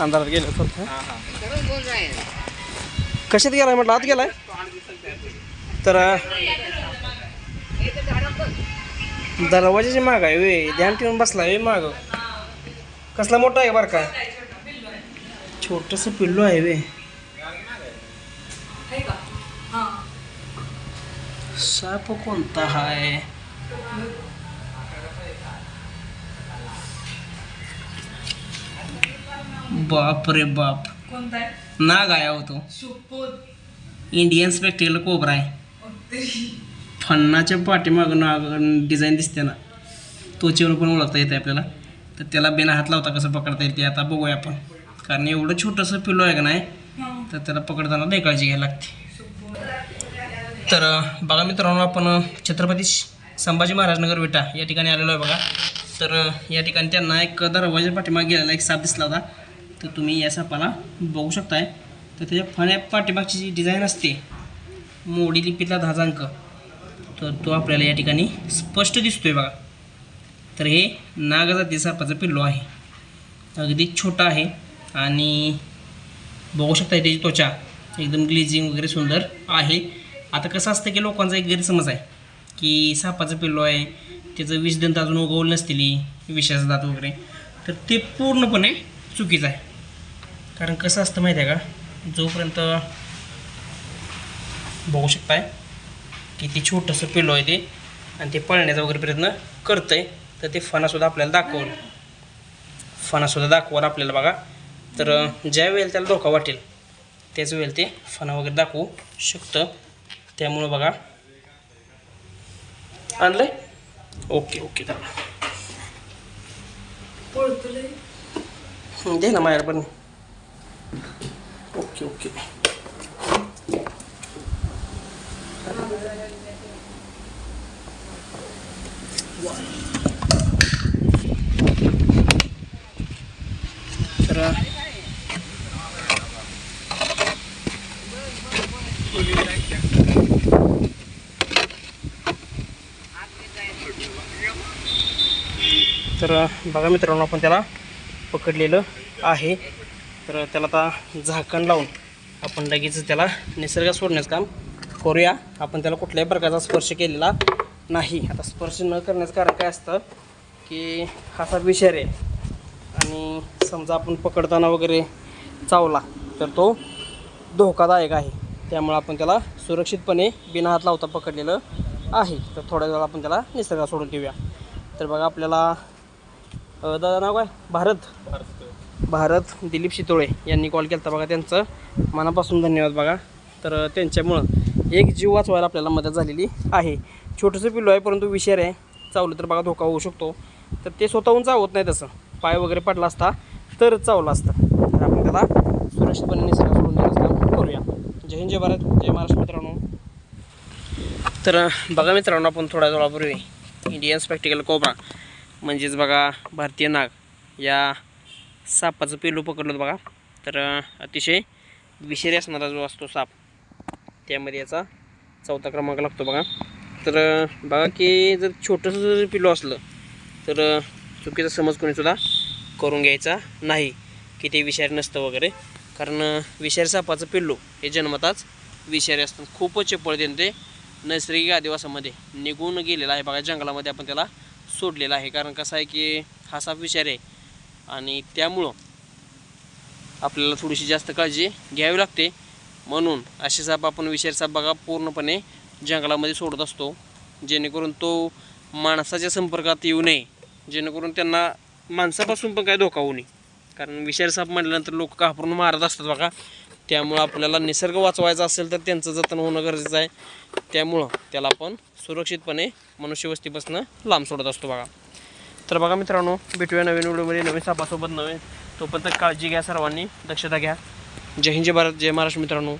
अंधारात गेलं फक्त कशात गेलाय म्हटलं आत गेलाय तर दरवाजाची माग आहे वे ध्यान ठेवून बसला वे माग। कसला मोठा आहे बरं का? छोटस पिल्लू आहे वे साप कोणता आहे बाप रे बाप. कोणता आहे? नाग आहे हो तो. इंडियन स्पेक्टिकल कोबरा आहे. फन्नाच्या पाठीमागं नाग डिझाईन दिसते ना. त्वचेवर पण ओळखता येते आपल्याला. तर त्याला बिना हात लावता कसं पकडता येईल ते आता बघूया आपण. कारण एवढं छोटंसं पिल्लो आहे का नाही? तर त्याला पकडताना लई काळजी घ्यायला लागते. तर बघा मित्रांनो आपण छत्रपती श- संभाजी महाराज नगर विटा या ठिकाणी आलेलो आहे बघा. तर या ठिकाणी त्यांना एक दरवाजा पाठीमागे गेलेला एक साप दिसला होता. तर तुम्ही या सापाला बघू शकताय. तर त्याच्या फण्या पाठीमागची जी डिझाईन असते मोडी लिपीतला धाजांक तर तो आपल्याला या ठिकाणी स्पष्ट दिसतोय बघा. तर हे नागजाती सापाचं पिल्लो आहे. अगदी छोटा आहे आणि बघू शकता त्याची त्वचा एकदम ग्लिजिंग वगैरे सुंदर आहे. आता कसं असतं की लोकांचा एक गैरसमज आहे की सापाचं पिल्लो आहे त्याचं विषदंत अजून उगवलं नसतील विषाचं दात वगैरे. तर ते पूर्णपणे चुकीचं आहे. कारण कसं असतं माहिती आहे का? जोपर्यंत बघू शकताय की ते छोटंसं पिल्लो आहे ते आणि ते पळण्याचा वगैरे प्रयत्न करतं आहे तर ते फणासुद्धा आपल्याला दाखवलं फणासुद्धा दाखवलं आपल्याला बघा. तर ज्या वेळेला त्याला धोका वाटेल त्याच वेळेला ते फणा वगैरे दाखवू शकतं. त्यामुळं बघा. आणलंय? ओके ओके तर दे ना माझ्या पण. Okay okay. तर तर बघा मित्रांनो आपण त्याला पकडलेलं आहे. तर त्याला आता झाकण लावून आपण लगेच त्याला निसर्गात सोडण्याचं काम करूया. आपण त्याला कुठल्याही प्रकारचा स्पर्श केलेला नाही. आता स्पर्श न करण्याचं कारण काय असतं की हाचा विषार आहे. आणि समजा आपण पकडताना वगैरे चावला तर तो धोकादायक आहे. त्यामुळे आपण त्याला सुरक्षितपणे बिना हात लावता पकडलेलं आहे. तर थोड्या वेळा आपण त्याला निसर्गात सोडून देऊया तर बघा आपल्याला दादा नाव काय? भारत. भारत. भारत दिलीप शितोळे यांनी कॉल केला बघा त्यांचं. मनापासून धन्यवाद बघा. तर त्यांच्यामुळं एक जीव वाचवायला आपल्याला मदत झालेली आहे. छोटंसं पिल्लू आहे परंतु विषार आहे. चावलं तर बघा धोका होऊ शकतो. तर ते स्वतःहून चावत नाही तसं पाय वगैरे पडला असता तर चावला असतं. तर आपण त्याला सुरक्षितपणे निसर्ग सोडून देण्याचं करूया. जय हिंद जय भारत जय महाराष्ट्र मित्रांनो. तर बघा मित्रांनो आपण थोड्या वेळापूर्वी इंडियन स्पेक्टिकल कोबरा म्हणजेच बघा भारतीय नाग या सापाचं पेलू पकडलं बघा. तर अतिशय विषारी असणारा जो असतो साप त्यामध्ये याचा चौथा क्रमांक लागतो बघा. तर बघा की जर छोटंसं जर पिल्लू असलं तर चुकीचा समज कोणीसुद्धा करून घ्यायचा नाही की ते विषारी नसतं वगैरे. कारण विषारी सापाचं पिल्लू हे जन्मताच विषारी असतं. खूपच चपळते ते नैसर्गिक आदिवासामध्ये निघून गेलेला आहे. बघा जंगलामध्ये आपण त्याला सोडलेला आहे. कारण कसं आहे की हा साप विषारी आहे. आणि त्यामुळं आपल्याला थोडीशी जास्त काळजी घ्यावी लागते. म्हणून असे साप आपण विषारी साप बघा पूर्णपणे जंगलामध्ये सोडत असतो. जेणेकरून तो माणसाच्या संपर्कात येऊ नये. जेणेकरून त्यांना माणसापासून पण काय धोका होऊ नये. कारण विषारी साप म्हटल्यानंतर लोक घाबरून मारत असतात बघा. त्यामुळं आपल्याला निसर्ग वाचवायचा असेल तर त्यांचं जतन होणं गरजेचं आहे. त्यामुळं त्याला आपण सुरक्षितपणे मनुष्यवस्तीपासून लांब सोडत असतो बघा. तर बघा मित्रांनो भेटूया नवीन व्हिडिओमध्ये. नवीन सापासोबत नवीन. तोपर्यंत काळजी घ्या सर्वांनी. दक्षता घ्या. जय हिंद जय भारत जय महाराष्ट्र मित्रांनो.